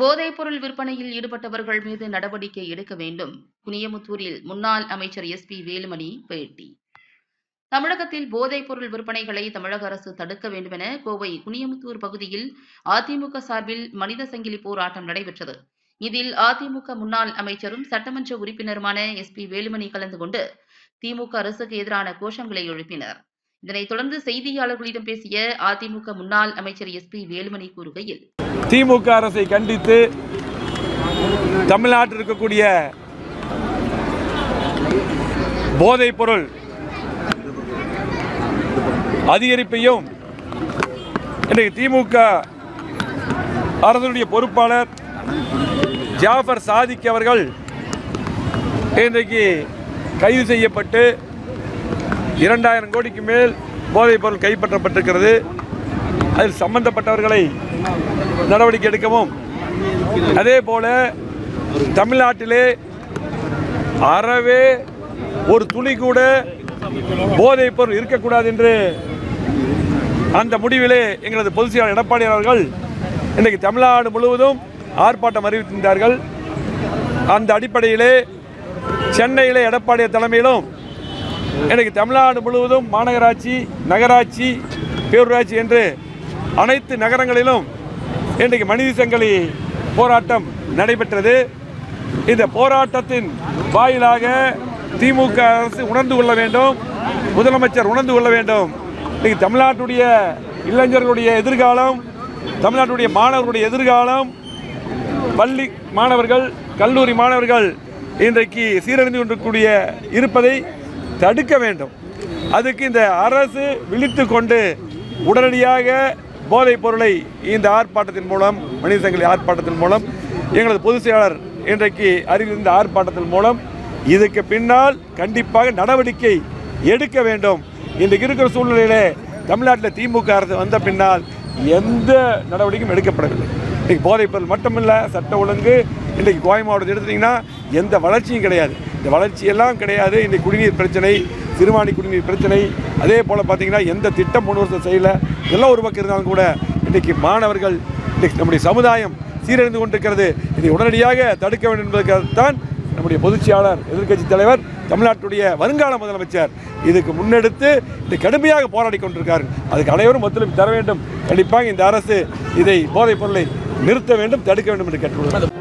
போதைப்பொருள் விற்பனையில் ஈடுபட்டவர்கள் மீது நடவடிக்கை எடுக்க வேண்டும். குனியமுத்தூரில் முன்னாள் அமைச்சர் எஸ் பி வேலுமணி பேட்டி. தமிழகத்தில் போதைப்பொருள் விற்பனைகளை தமிழக அரசு தடுக்க வேண்டுமென கோவை குனியமுத்தூர் பகுதியில் அதிமுக சார்பில் மனித சங்கிலி போராட்டம் நடைபெற்றது. இதில் அதிமுக முன்னாள் அமைச்சரும் சட்டமன்ற உறுப்பினருமான எஸ் பி வேலுமணி கலந்து கொண்டு திமுக அரசுக்கு எதிரான கோஷங்களை எழுப்பினர். இதனைத் தொடர்ந்து செய்தியாளர்களிடம் பேசிய அதிமுக முன்னாள் அமைச்சர் எஸ் பி வேலுமணி கூறுகையில் திமுக அரசை கண்டித்து தமிழ்நாட்டில் இருக்கக்கூடிய போதைப் பொருள் அதிகரிப்பையும் இன்றைக்கு திமுக அரசுடைய பொறுப்பாளர் ஜாஃபர் சாதிக் அவர்கள் இன்றைக்கு கைது செய்யப்பட்டு இரண்டாயிரம் கோடிக்கு மேல் போதைப் பொருள் கைப்பற்றப்பட்டிருக்கிறது. அதில் சம்பந்தப்பட்டவர்களை நடவடிக்கை எடுக்கவும். அதே போல தமிழ்நாட்டிலே அறவே ஒரு துளி கூட போதைப் பொருள் இருக்கக்கூடாது என்று அந்த முடிவிலே எங்களது பொதுச் செயலாளர் எடப்பாடி அவர்கள் இன்றைக்கு தமிழ்நாடு முழுவதும் ஆர்ப்பாட்டம் அறிவித்திருந்தார்கள். அந்த அடிப்படையிலே சென்னையிலே எடப்பாடி தலைமையிலும் இன்றைக்கு தமிழ்நாடு முழுவதும் மாநகராட்சி நகராட்சி பேரூராட்சி என்று அனைத்து நகரங்களிலும் இன்றைக்கு மனித சங்கிலி போராட்டம் நடைபெற்றது. இந்த போராட்டத்தின் வாயிலாக திமுக அரசு உணர்ந்து கொள்ள வேண்டும் முதலமைச்சர் உணர்ந்து கொள்ள வேண்டும். இன்றைக்கு தமிழ்நாட்டுடைய இளைஞர்களுடைய எதிர்காலம் தமிழ்நாட்டுடைய மாணவர்களுடைய எதிர்காலம் பள்ளி மாணவர்கள் கல்லூரி மாணவர்கள் இன்றைக்கு சீரழிந்து கொண்டிருக்கூடிய இருப்பதை தடுக்க வேண்டும். அதுக்கு இந்த அரசு விழித்து கொண்டு உடனடியாக போதைப் பொருளை இந்த ஆர்ப்பாட்டத்தின் மூலம் மனித சங்கிலி ஆர்ப்பாட்டத்தின் மூலம் எங்களது பொதுச் செயலாளர் இன்றைக்கு அறிவித்த ஆர்ப்பாட்டத்தின் மூலம் இதுக்கு பின்னால் கண்டிப்பாக நடவடிக்கை எடுக்க வேண்டும். இன்றைக்கு இருக்கிற சூழ்நிலையிலே தமிழ்நாட்டில் திமுக அரசு வந்த பின்னால் எந்த நடவடிக்கையும் எடுக்கப்படவில்லை. இன்றைக்கு போதைப் பொருள் மட்டுமில்லை சட்ட ஒழுங்கு இன்றைக்கு கோவை எடுத்துட்டிங்கன்னா எந்த வளர்ச்சியும் கிடையாது. இந்த வளர்ச்சியெல்லாம் கிடையாது. இன்றைக்கு குடிநீர் பிரச்சனை சிறுவாணி குடிநீர் பிரச்சனை. அதே போல் பார்த்தீங்கன்னா எந்த திட்டம் மூணு வருஷம் செய்யலை. இதெல்லாம் ஒரு பக்கம் இருந்தாலும் கூட இன்றைக்கு மாணவர்கள் இன்றைக்கு நம்முடைய சமுதாயம் சீரழிந்து கொண்டிருக்கிறது. இதை உடனடியாக தடுக்க வேண்டும் என்பதற்காகத்தான் நம்முடைய பொதுச்செயலாளர் எதிர்க்கட்சி தலைவர் தமிழ்நாட்டுடைய வருங்கால முதலமைச்சர் இதுக்கு முன்னெடுத்து இதை கடுமையாக போராடி கொண்டிருக்காரு. அதுக்கு அனைவரும் ஒத்துழைப்பு தர வேண்டும். கண்டிப்பாக இந்த அரசு இதை போதைப் பொருளை நிறுத்த வேண்டும் தடுக்க வேண்டும் என்று கேட்டுக்கொள்கிறேன்.